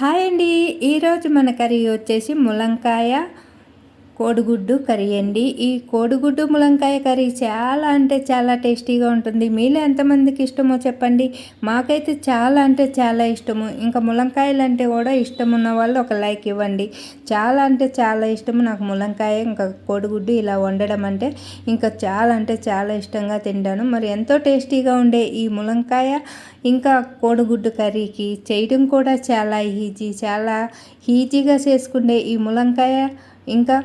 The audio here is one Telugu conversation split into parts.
హాయ్ అండి. ఈరోజు మన కర్రీ వచ్చేసి ములంకాయ కోడిగుడ్డు కర్రీ అండి ఈ కోడిగుడ్డు ములంకాయ కర్రీ చాలా అంటే చాలా టేస్టీగా ఉంటుంది. మీలో ఎంతమందికి ఇష్టమో చెప్పండి. మాకైతే చాలా అంటే చాలా ఇష్టము. ఇంకా ములంకాయలు అంటే కూడా ఇష్టం ఉన్న వాళ్ళు ఒక లైక్ ఇవ్వండి. చాలా అంటే చాలా ఇష్టము నాకు ములంకాయ ఇంకా కోడిగుడ్డు ఇలా వండడం అంటే. ఇంకా చాలా అంటే చాలా ఇష్టంగా తింటాను. మరి ఎంతో టేస్టీగా ఉండే ఈ ములంకాయ ఇంకా కోడిగుడ్డు కర్రీకి చేయడం కూడా చాలా ఈజీ చాలా ఈజీగా చేసుకునే ఈ ములంకాయ ఇంకా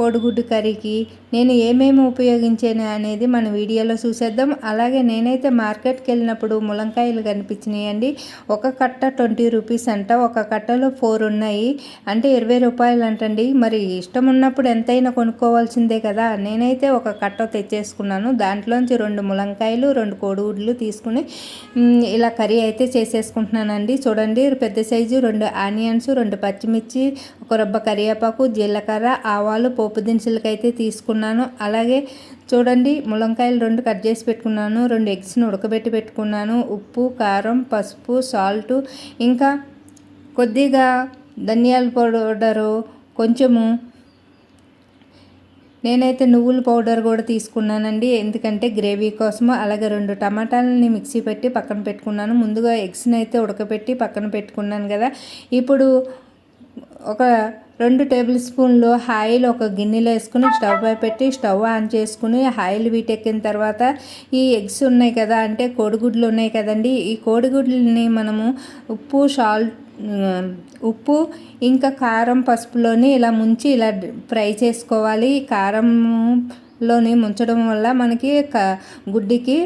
కోడిగుడ్డు కర్రీకి నేను ఏమేమి ఉపయోగించాను అనేది మన వీడియోలో చూసేద్దాం. అలాగే నేనైతే మార్కెట్కి వెళ్ళినప్పుడు ములంకాయలు కనిపించినాయండి. ఒక కట్ట ట్వంటీ రూపీస్ అంట ఒక కట్టలో ఫోర్ ఉన్నాయి. అంటే ఇరవై రూపాయలు అంటండి మరి ఇష్టం ఉన్నప్పుడు ఎంతైనా కొనుక్కోవాల్సిందే కదా. నేనైతే ఒక కట్ట తెచ్చేసుకున్నాను. దాంట్లోంచి రెండు ములంకాయలు రెండు కోడిగుడ్లు తీసుకుని ఇలా కర్రీ అయితే చేసేసుకుంటున్నానండి. చూడండి పెద్ద సైజు రెండు ఆనియన్స్ రెండు పచ్చిమిర్చి ఒక రొబ్బ కరివేపాకు జీలకర్ర ఆవాలు పోపు దినుసులకైతే తీసుకున్నాను. అలాగే చూడండి ములంకాయలు రెండు కట్ చేసి పెట్టుకున్నాను. రెండు ఎగ్స్ని ఉడకబెట్టి పెట్టుకున్నాను. ఉప్పు కారం పసుపు సాల్ట్. ఇంకా కొద్దిగా ధనియాల పౌడరు కొంచెము నేనైతే నువ్వుల పౌడర్ కూడా తీసుకున్నానండి. ఎందుకంటే గ్రేవీ కోసము. అలాగే రెండు టమాటాలని మిక్సీ పెట్టి పక్కన పెట్టుకున్నాను. ముందుగా ఎగ్స్ని అయితే ఉడకబెట్టి పక్కన పెట్టుకున్నాను కదా. ఇప్పుడు ఒక రెండు టేబుల్ స్పూన్లు ఆయిల్ ఒక గిన్నెలో వేసుకుని స్టవ్ పై పెట్టి స్టవ్ ఆన్ చేసుకుని ఆయిల్ వీటెక్కిన తర్వాత ఈ ఎగ్స్ ఉన్నాయి కదా అంటే కోడిగుడ్లు ఉన్నాయి కదండి. ఈ కోడిగుడ్లని మనము ఉప్పు సాల్ట్ ఉప్పు ఇంకా కారం పసుపులోని ఇలా ముంచి ఇలా ఫ్రై చేసుకోవాలి. కారంలోని ముంచడం వల్ల మనకి గుడ్డికి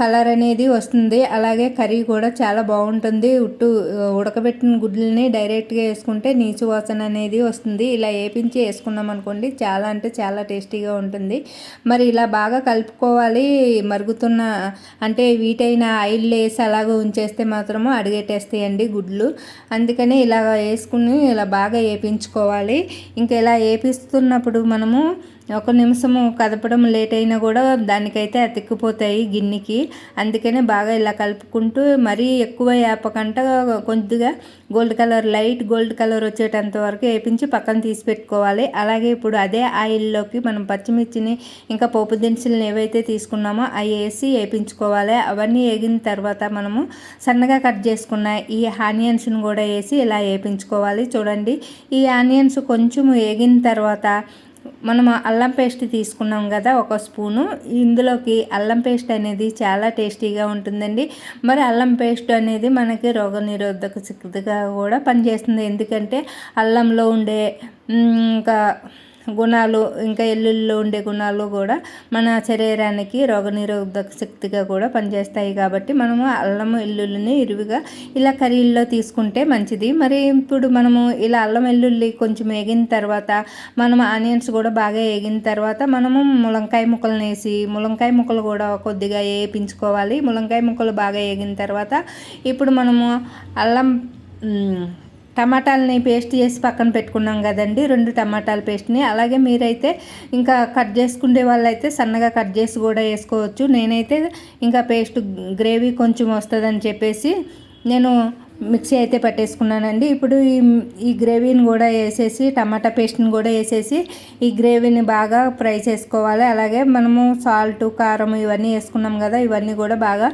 కలర్ అనేది వస్తుంది. అలాగే కర్రీ కూడా చాలా బాగుంటుంది. ఉట్టు ఉడకబెట్టిన గుడ్లని డైరెక్ట్గా వేసుకుంటే నీచు వాసన అనేది వస్తుంది. ఇలా వేపించి వేసుకున్నాం అనుకోండి చాలా అంటే చాలా టేస్టీగా ఉంటుంది. మరి ఇలా బాగా కలుపుకోవాలి. మరుగుతున్న అంటే వీటైన ఆయిల్ వేసి అలాగే ఉంచేస్తే మాత్రము అడిగేటేస్తాయండి గుడ్లు. అందుకని ఇలా వేసుకుని ఇలా బాగా వేపించుకోవాలి. ఇంకా ఇలా వేపిస్తున్నప్పుడు మనము ఒక నిమిషము కదపడం లేట్ అయినా కూడా దానికైతే అతిక్కిపోతాయి గిన్నెకి. అందుకనే బాగా ఇలా కలుపుకుంటూ మరీ ఎక్కువ వేపకంట కొద్దిగా gold colour light gold colour వచ్చేటంత వరకు వేపించి పక్కన తీసి పెట్టుకోవాలి. అలాగే ఇప్పుడు అదే ఆయిల్లోకి మనం పచ్చిమిర్చిని ఇంకా పోపు దినుసులను ఏవైతే తీసుకున్నామో అవి వేసి వేపించుకోవాలి. అవన్నీ వేగిన తర్వాత మనము సన్నగా కట్ చేసుకున్న ఈ ఆనియన్స్ని కూడా వేసి ఇలా వేపించుకోవాలి. చూడండి ఈ ఆనియన్స్ కొంచెం వేగిన తర్వాత మనం అల్లం పేస్ట్ తీసుకున్నాం కదా ఒక స్పూను. ఇందులోకి అల్లం పేస్ట్ అనేది చాలా టేస్టీగా ఉంటుందండి. మరి అల్లం పేస్ట్ అనేది మనకి రోగనిరోధక శక్తిగా కూడా పనిచేస్తుంది. ఎందుకంటే అల్లంలో ఉండే ఇంకా గుణాలు ఇంకా ఎల్లుల్లో ఉండే గుణాలు కూడా మన శరీరానికి రోగనిరోధక శక్తిగా కూడా పనిచేస్తాయి కాబట్టి మనము అల్లం ఎల్లుల్లిని ఇరువుగా ఇలా కర్రీల్లో తీసుకుంటే మంచిది. మరి ఇప్పుడు మనము ఇలా అల్లం వెల్లుల్లి కొంచెం వేగిన తర్వాత మనం ఆనియన్స్ కూడా బాగా వేగిన తర్వాత మనము ములంకాయ ముక్కలను వేసి ములంకాయ ముక్కలు కూడా కొద్దిగా వేపించుకోవాలి ములంకాయ ముక్కలు బాగా వేగిన తర్వాత ఇప్పుడు మనము అల్లం టమాటాలని పేస్ట్ చేసి పక్కన పెట్టుకున్నాం కదండి రెండు టమాటాల పేస్ట్ని. అలాగే మీరైతే ఇంకా కట్ చేసుకునే వాళ్ళైతే సన్నగా కట్ చేసి కూడా వేసుకోవచ్చు. నేనైతే ఇంకా పేస్ట్ గ్రేవీ కొంచెం వస్తుందని చెప్పేసి నేను మిక్సీ అయితే పట్టేసుకున్నానండి. ఇప్పుడు ఈ ఈ గ్రేవీని కూడా వేసేసి టమాటా పేస్ట్ని కూడా వేసేసి ఈ గ్రేవీని బాగా ఫ్రై చేసుకోవాలి. అలాగే మనము సాల్ట్ కారం ఇవన్నీ వేసుకున్నాం కదా ఇవన్నీ కూడా బాగా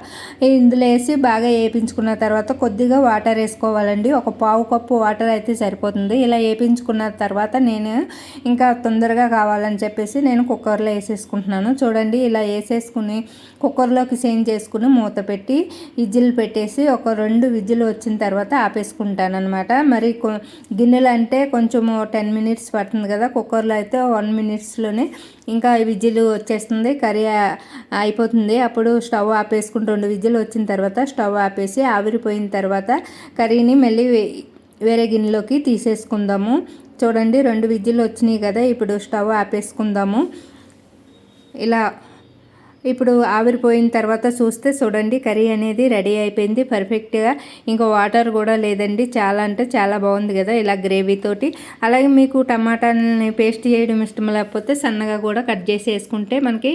ఇందులో వేసి బాగా వేపించుకున్న తర్వాత కొద్దిగా వాటర్ వేసుకోవాలండి. ఒక పావు కప్పు వాటర్ అయితే సరిపోతుంది. ఇలా వేపించుకున్న తర్వాత నేను ఇంకా తొందరగా కావాలని చెప్పేసి నేను కుక్కర్లో వేసేసుకుంటున్నాను. చూడండి ఇలా వేసేసుకుని కుక్కర్లోకి సేమ్ చేసుకుని మూత పెట్టి విజిల్ పెట్టేసి ఒక రెండు విజిల్ వచ్చిన తర్వాత ఆపేసుకుంటాను అనమాట మరి గిన్నెలు అంటే కొంచెము టెన్ మినిట్స్ పడుతుంది కదా కుక్కర్లో అయితే వన్ మినిట్స్లోనే ఇంకా విజిల్ వచ్చేస్తుంది కర్రీ అయిపోతుంది. అప్పుడు స్టవ్ ఆపేసుకుంటూ రెండు విజిల్ వచ్చిన తర్వాత స్టవ్ ఆపేసి ఆవిరిపోయిన తర్వాత కర్రీని మళ్ళీ వేరే గిన్నెలోకి తీసేసుకుందాము. చూడండి రెండు విజిల్ వచ్చినాయి కదా ఇప్పుడు స్టవ్ ఆపేసుకుందాము. ఇలా ఇప్పుడు ఆవిరిపోయిన తర్వాత చూస్తే చూడండి కర్రీ అనేది రెడీ అయిపోయింది పర్ఫెక్ట్గా. ఇంకా వాటర్ కూడా లేదండి చాలా అంటే చాలా బాగుంది కదా ఇలా గ్రేవీ తోటి. అలాగే మీకు టమాటాలని పేస్ట్ చేయడం ఇష్టం లేకపోతే సన్నగా కూడా కట్ చేసి వేసుకుంటే మనకి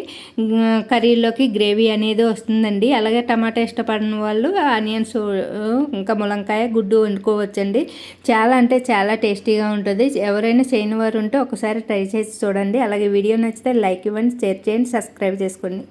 కర్రీలోకి గ్రేవీ అనేది వస్తుందండి. అలాగే టమాటా ఇష్టపడిన వాళ్ళు ఆనియన్స్ ఇంకా ములంకాయ గుడ్డు వండుకోవచ్చండి. చాలా అంటే చాలా టేస్టీగా ఉంటుంది. ఎవరైనా చేయని వారు ఉంటే ఒకసారి ట్రై చేసి చూడండి. అలాగే వీడియో నచ్చితే లైక్ ఇవ్వండి షేర్ చేయండి సబ్స్క్రైబ్ చేసుకోండి.